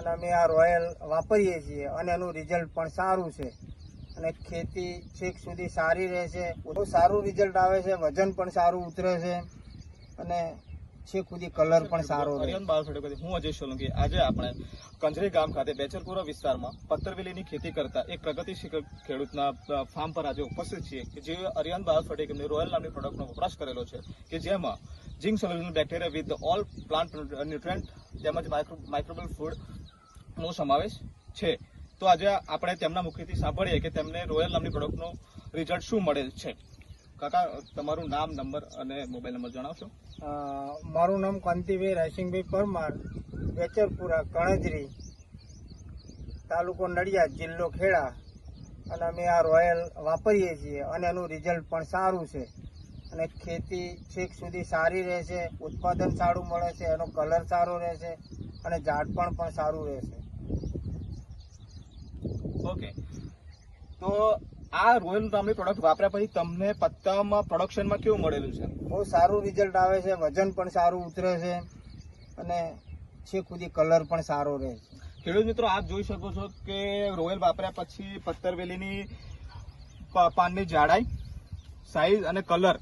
અને અમે આ રોયલ વાપરીએ છીએ અને એનું રિઝલ્ટ પણ સારું છે. અને ખેતી છેક સુધી સારી રહે છે બહુ સારું રિઝલ્ટ આવે છે, વજન પણ સારું ઉતરે છે, અને છેક સુધી કલર પણ સારો રહે. હું અજય સોલંકી. આજે આપણે કંજરી ગામ ખાતે બેચરપુરા વિસ્તારમાં પત્તરવેલીની ખેતી કરતા એક પ્રગતિશીલ ખેડૂતના ફાર્મ પર આજે ઉપસ્થિત છીએ કે જે અરિયન બાયોફેડિકની રોયલ નામની પ્રોડક્ટનો વપરાશ કરેલો છે કે જેમાં zinc solution bacteria with all plant nutrient તેમજ માઇક્રો માઇક્રોબલ ફૂડનો સમાવેશ છે. તો આજે આપણે તેમના મુખેથી સાંભળીએ કે તેમને રોયલ નામની પ્રોડક્ટનું રિઝલ્ટ શું મળેલ છે. કાકા, તમારું નામ નંબર અને મોબાઈલ નંબર જણાવશો? મારું નામ કાંતિભાઈ રાયસિંહભાઈ પરમાર, વેચરપુરા, કણજરી, તાલુકો નડિયાદ, જિલ્લો ખેડા. અને અમે આ રોયલ વાપરીએ છીએ અને એનું રિઝલ્ટ પણ સારું છે. અને ખેતી છેક સુધી સારી રહેશે, ઉત્પાદન સારું મળે છે, એનો કલર સારો રહેશે, અને ઝાડ પણ સારું રહે છે ઓકે. તો આ રોયલ નામની પ્રોડક્ટ વાપર્યા પછી તમને પત્તામાં પ્રોડક્શનમાં કેવું મળેલું છે? બહુ સારું રિઝલ્ટ આવે છે વજન પણ સારું ઉતરે છે અને છેક સુધી કલર પણ સારો રહે છે. ખેડૂત મિત્રો આપ જોઈ શકો છો કે રોયલ વાપર્યા પછી પત્તરવેલીની પાનની જાડાઈ સાઈઝ અને કલર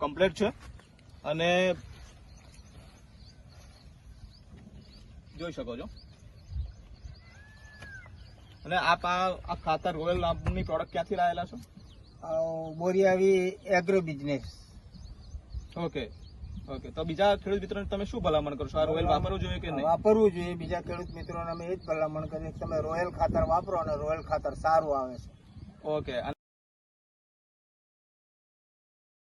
કમ્પ્લીટ છે. અને જોઈ શકો છો. અને આપ આ ખાતર રોયલ નામની પ્રોડક્ટ ક્યાંથી લાવેલા છો? Boriavi agro business okay okay તો બીજા ખેડૂત મિત્રોને તમે શું ભલામણ કરશો આ રોયલ વાપરવું જોઈએ કે નહીં? વાપરવું જોઈએ. બીજા ખેડૂત મિત્રોને અમે એ જ ભલામણ કરીએ કે તમે રોયલ ખાતર વાપરો અને રોયલ ખાતર સારું આવે છે. ઓકે